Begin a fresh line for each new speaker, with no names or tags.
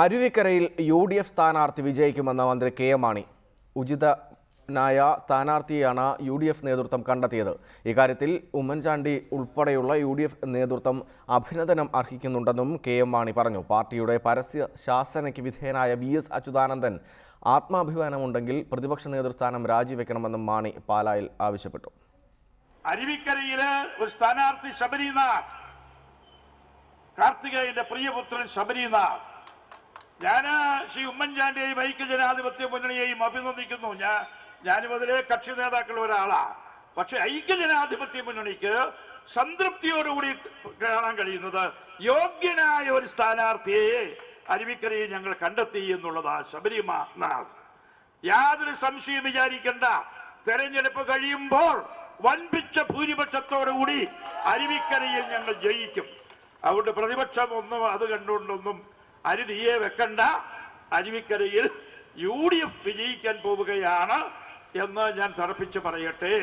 അരുവിക്കരയിൽ U D F സ്ഥാനാർത്ഥി വിജയിക്കുമെന്ന മന്ത്രി K M Mani. ഉചിതനായ സ്ഥാനാർത്ഥിയാണ് യു ഡി എഫ് നേതൃത്വം കണ്ടെത്തിയത്. ഇക്കാര്യത്തിൽ ഉമ്മൻചാണ്ടി ഉൾപ്പെടെയുള്ള യു ഡി എഫ് നേതൃത്വം അഭിനന്ദനം അർഹിക്കുന്നുണ്ടെന്നും കെ എം മാണി പറഞ്ഞു. പാർട്ടിയുടെ പരസ്യ ശാസനയ്ക്ക് വിധേയനായ വി എസ് അച്യുതാനന്ദൻ ആത്മാഭിമാനമുണ്ടെങ്കിൽ പ്രതിപക്ഷ നേതൃസ്ഥാനം രാജിവെക്കണമെന്നും മാണി പാലായിൽ ആവശ്യപ്പെട്ടു.
അരുവിക്കരയിലെ ഒരു സ്ഥാനാർത്ഥി ശബരിനാഥ് കാർത്തികേയന്റെ പ്രിയപുത്രൻ ശബരിനാഥ് ഞാൻ ശ്രീ ഉമ്മൻചാണ്ടിയെയും ഐക്യ ജനാധിപത്യ മുന്നണിയെയും അഭിനന്ദിക്കുന്നു. ഞാൻ ഞാനിതിലെ കക്ഷി നേതാക്കൾ ഒരാളാ. പക്ഷെ ഐക്യ ജനാധിപത്യ മുന്നണിക്ക് സംതൃപ്തിയോടുകൂടി കാണാൻ കഴിയുന്നത് യോഗ്യനായ ഒരു സ്ഥാനാർത്ഥിയെ അരുവിക്കരയിൽ ഞങ്ങൾ കണ്ടെത്തി എന്നുള്ളതാ ശബരിമനാഥ് യാതൊരു സംശയം വിചാരിക്കേണ്ട. തെരഞ്ഞെടുപ്പ് കഴിയുമ്പോൾ വൻപിച്ച ഭൂരിപക്ഷത്തോടുകൂടി അരുവിക്കരയിൽ ഞങ്ങൾ ജയിക്കും. അതുകൊണ്ട് പ്രതിപക്ഷം ഒന്നും അത് കണ്ടുകൊണ്ടൊന്നും അരുതിയെ വെക്കണ്ട. അരുവിക്കരയിൽ യു ഡി എഫ് വിജയിക്കാൻ പോവുകയാണ് എന്ന് ഞാൻ തറപ്പിച്ച് പറയട്ടെ.